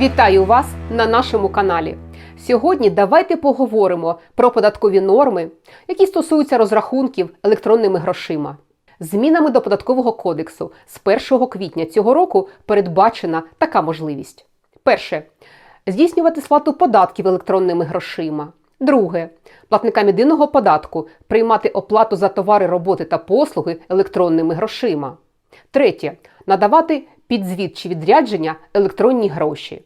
Вітаю вас на нашому каналі. Сьогодні давайте поговоримо про податкові норми, які стосуються розрахунків електронними грошима. Змінами до податкового кодексу з 1 квітня цього року передбачена така можливість: перше здійснювати сплату податків електронними грошима. Друге платникам єдиного податку приймати оплату за товари, роботи та послуги електронними грошима. Третє надавати підзвіт чи відрядження електронні гроші.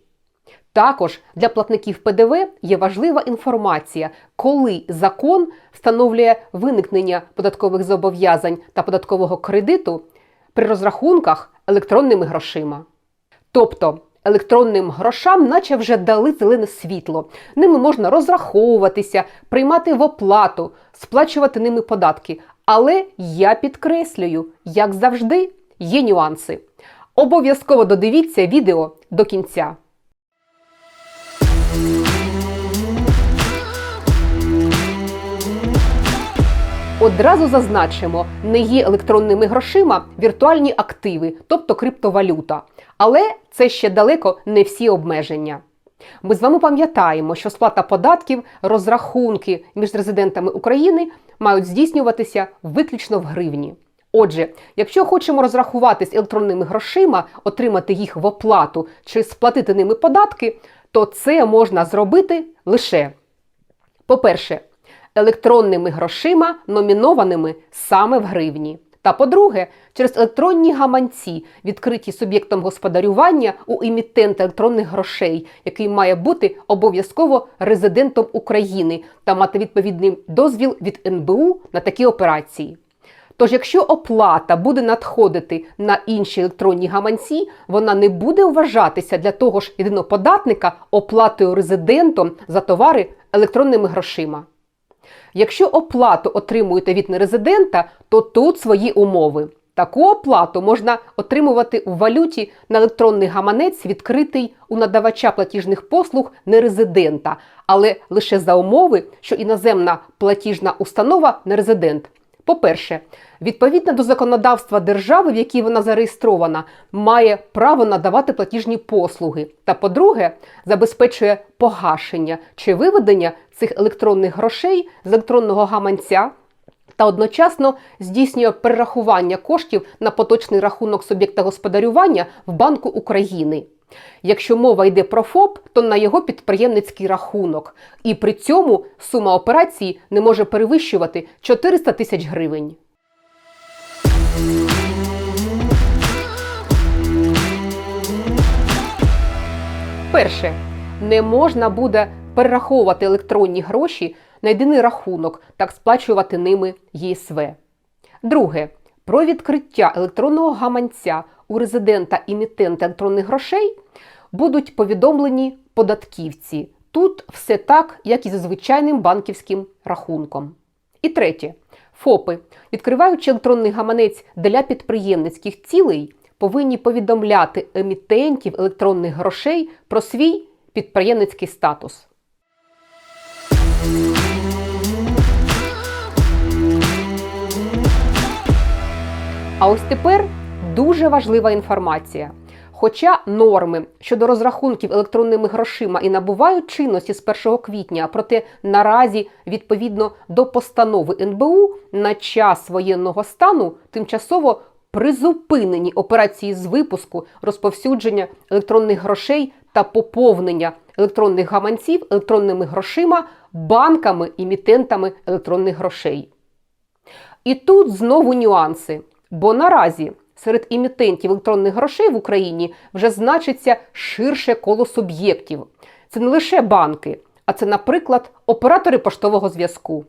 Також для платників ПДВ є важлива інформація, коли закон встановлює виникнення податкових зобов'язань та податкового кредиту при розрахунках електронними грошима. Тобто електронним грошам, наче вже дали зелене світло. Ними можна розраховуватися, приймати в оплату, сплачувати ними податки. Але я підкреслюю, як завжди, є нюанси. Обов'язково додивіться відео до кінця. Одразу зазначимо, не є електронними грошима віртуальні активи, тобто криптовалюта. Але це ще далеко не всі обмеження. Ми з вами пам'ятаємо, що сплата податків, розрахунки між резидентами України мають здійснюватися виключно в гривні. Отже, якщо хочемо розрахуватись електронними грошима, отримати їх в оплату чи сплатити ними податки, то це можна зробити лише, по-перше, електронними грошима, номінованими саме в гривні. Та по-друге, через електронні гаманці, відкриті суб'єктом господарювання у емітента електронних грошей, який має бути обов'язково резидентом України та мати відповідний дозвіл від НБУ на такі операції. Тож, якщо оплата буде надходити на інші електронні гаманці, вона не буде вважатися для того ж єдиноподатника оплатою резидентом за товари електронними грошима. Якщо оплату отримуєте від нерезидента, то тут свої умови. Таку оплату можна отримувати у валюті на електронний гаманець, відкритий у надавача платіжних послуг нерезидента, але лише за умови, що іноземна платіжна установа нерезидент. По-перше, відповідно до законодавства держави, в якій вона зареєстрована, має право надавати платіжні послуги. Та, по-друге, забезпечує погашення чи виведення цих електронних грошей з електронного гаманця. Та одночасно здійснює перерахування коштів на поточний рахунок суб'єкта господарювання в Банку України. Якщо мова йде про ФОП, то на його підприємницький рахунок, і при цьому сума операції не може перевищувати 400 тисяч гривень. Перше, не можна буде перераховувати електронні гроші на єдиний рахунок, так сплачувати ними ЄСВ. Друге, про відкриття електронного гаманця у резидента імітента електронних грошей будуть повідомлені податківці. Тут все так, як і за звичайним банківським рахунком. І третє, ФОПи, відкриваючи електронний гаманець для підприємницьких цілей, повинні повідомляти емітентів електронних грошей про свій підприємницький статус. А ось тепер дуже важлива інформація. Хоча норми щодо розрахунків електронними грошима і набувають чинності з 1 квітня, проте наразі, відповідно до постанови НБУ, на час воєнного стану тимчасово призупинені операції з випуску, розповсюдження електронних грошей та поповнення електронних гаманців електронними грошима, банками, імітентами електронних грошей. І тут знову нюанси. Бо наразі серед імітентів електронних грошей в Україні вже значиться ширше коло суб'єктів. Це не лише банки, а це, наприклад, оператори поштового зв'язку.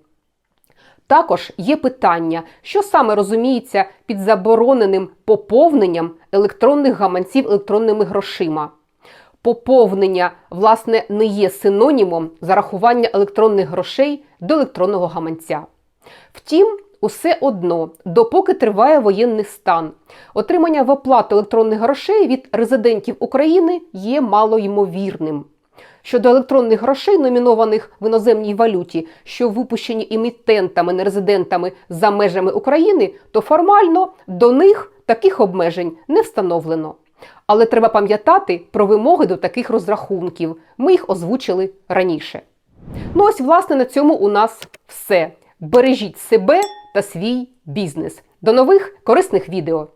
Також є питання, що саме розуміється під забороненим поповненням електронних гаманців електронними грошима. Поповнення, власне, не є синонімом зарахування електронних грошей до електронного гаманця. Втім, Усе одно, допоки триває воєнний стан, отримання в оплату електронних грошей від резидентів України є малоймовірним. Щодо електронних грошей, номінованих в іноземній валюті, що випущені емітентами, нерезидентами за межами України, то формально до них таких обмежень не встановлено. Але треба пам'ятати про вимоги до таких розрахунків. Ми їх озвучили раніше. Ну ось, власне, на цьому у нас все. Бережіть себе та свій бізнес. До нових корисних відео!